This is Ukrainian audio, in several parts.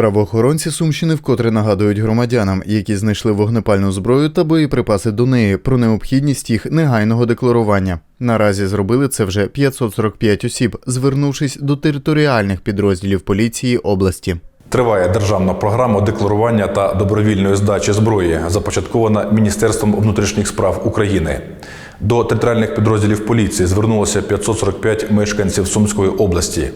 Правоохоронці Сумщини вкотре нагадують громадянам, які знайшли вогнепальну зброю та боєприпаси до неї, про необхідність їх негайного декларування. Наразі зробили це вже 545 осіб, звернувшись до територіальних підрозділів поліції області. Триває державна програма декларування та добровільної здачі зброї, започаткована Міністерством внутрішніх справ України. До територіальних підрозділів поліції звернулося 545 мешканців Сумської області.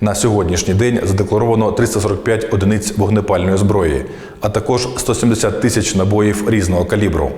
На сьогоднішній день задекларовано 345 одиниць вогнепальної зброї, а також 170 тисяч набоїв різного калібру.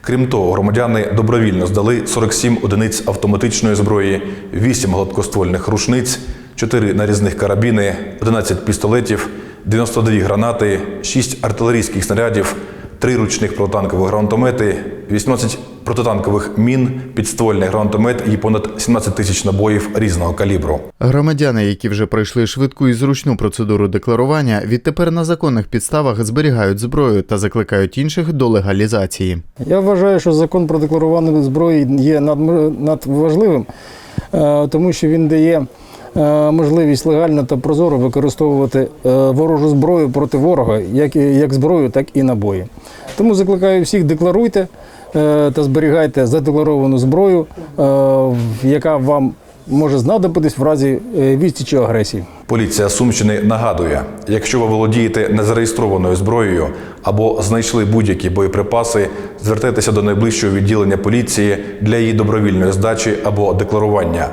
Крім того, громадяни добровільно здали 47 одиниць автоматичної зброї, 8 гладкоствольних рушниць, 4 нарізних карабіни, 11 пістолетів, 92 гранати, 6 артилерійських снарядів, 3 ручних протитанкових гранатомети, 18 протитанкових мін, підствольний гранатомет і понад 17 тисяч набоїв різного калібру. Громадяни, які вже пройшли швидку і зручну процедуру декларування, відтепер на законних підставах зберігають зброю та закликають інших до легалізації. Я вважаю, що закон про декларування зброї є надважливим, е, тому що він дає е, можливість легально та прозоро використовувати е, ворожу зброю проти ворога, як, і- як зброю, так і набої. Тому закликаю всіх декларуйте та зберігайте задекларовану зброю, е, яка вам може знадобитись в разі е, відсічі агресії. Поліція Сумщини нагадує: якщо ви володієте незареєстрованою зброєю або знайшли будь-які боєприпаси, звертайтеся до найближчого відділення поліції для її добровільної здачі або декларування.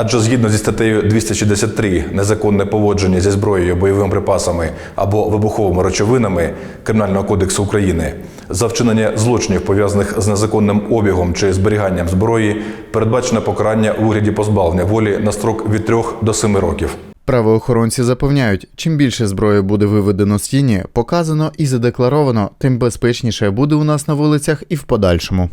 Адже згідно зі статтею 263 незаконне поводження зі зброєю, бойовими припасами або вибуховими речовинами Кримінального кодексу України за вчинення злочинів пов'язаних з незаконним обігом чи зберіганням зброї передбачено покарання у вигляді позбавлення волі на строк від 3 до 7 років. Правоохоронці запевняють, чим більше зброї буде виведено з тіні, показано і задекларовано, тим безпечніше буде у нас на вулицях і в подальшому.